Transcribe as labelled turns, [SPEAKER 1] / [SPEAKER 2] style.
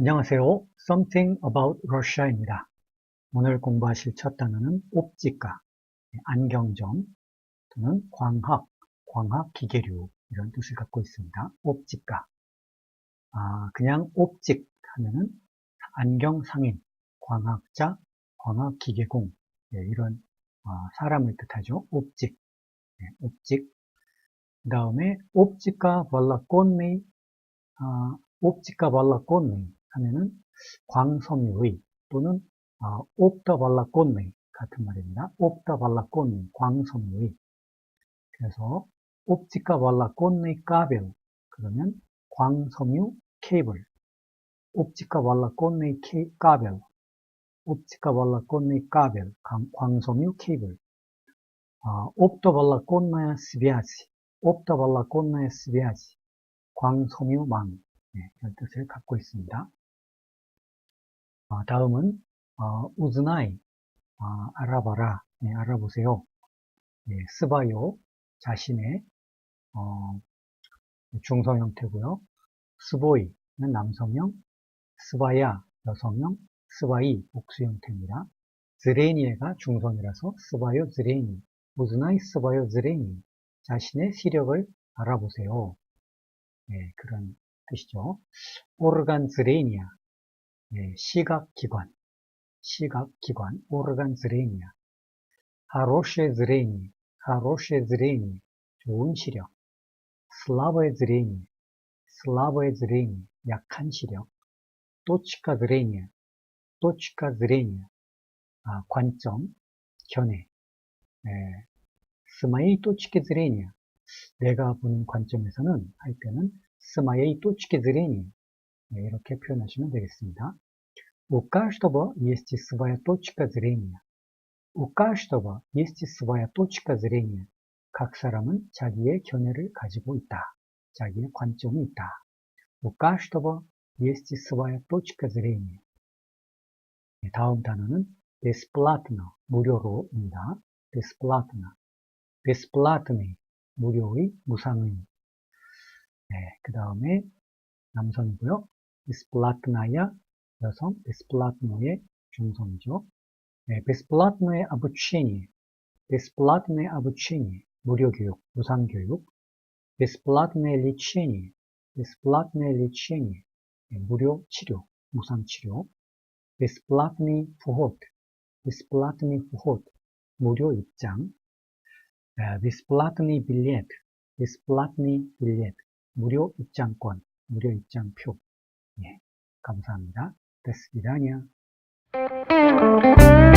[SPEAKER 1] 안녕하세요. Something about Russia입니다. 오늘 공부하실 첫 단어는 옵지가, 안경점 또는 광학, 광학 기계류 이런 뜻을 갖고 있습니다. 옵지가. 아, 그냥 옵직 하면은 안경 상인, 광학자, 광학 기계공 예, 이런 어, 사람을 뜻하죠. 옵직, 예, 옵직. 그 다음에 옵지가 발라꽃네, 아, 옵지가 발라꽃네 하면은 광섬유의 또는 어, 옵더 발라꽃네 같은 말입니다. 옵더 발라꽃네, 광섬유의. 그래서 옵지가 발라꽃네 까벨 그러면 광섬유 케이블. 옵지가 발라꽃네 까벨. 옵지가 발라꽃네 까벨. 광섬유 케이블. 어, 옵더 발라꽃네 스비아지. 옵더 발라꽃네 스비아지. 광섬유망. 네, 이런 뜻을 갖고 있습니다. 어, 다음은 어, 우즈나이 어, 알아봐라. 네, 알아보세요. 예, 네, 스바요 자신의 어, 중성 형태고요. 스보이는 남성형 스바야 여성형 스바이 복수 형태입니다. 즈레니에가 중성이라서 스바요 즈레니 우즈나이 스바요 즈레니 자신의 시력을 알아보세요. 네, 그런 뜻이죠. 오르간 즈레니아. 네, 시각기관, 시각기관, 오르간 зрения, хорошее зрение, хорошее зрение, 좋은 시력, слабое зрение, слабое зрение, 약한 시력, точка зрения, точка зрения, 아, 관점, 견해, 네, с моей точки зрения, 내가 보는 관점에서는 할 때는 с моей точки зрения, 네, 이렇게 표현하시면 되겠습니다. У каждого есть своя точка зрения. У каждого есть своя точка zrения. 각 사람은 자기의 견해를 가지고 있다. 자기의 관점이 있다. У каждого есть своя точка zrения. 네, 다음 단어는 бесплатно, 무료로입니다. бесплатно, бесплатный, 무료의, 무상의. 네, 그 다음에 남성이고요. бесплатная, 여성, бесплатное, 중성이죠. 네, бесплатное обучение, бесплатное обучение, 무료 교육, 무상 교육. бесплатное лечение, бесплатное лечение, 네, 무료 치료, 무상 치료. бесплатный вход, бесплатный вход, 무료 입장. 네, бесплатный билет, бесплатный билет, 무료 입장권, 무료 입장표. 예, 감사합니다. 됐습니다. 안녕.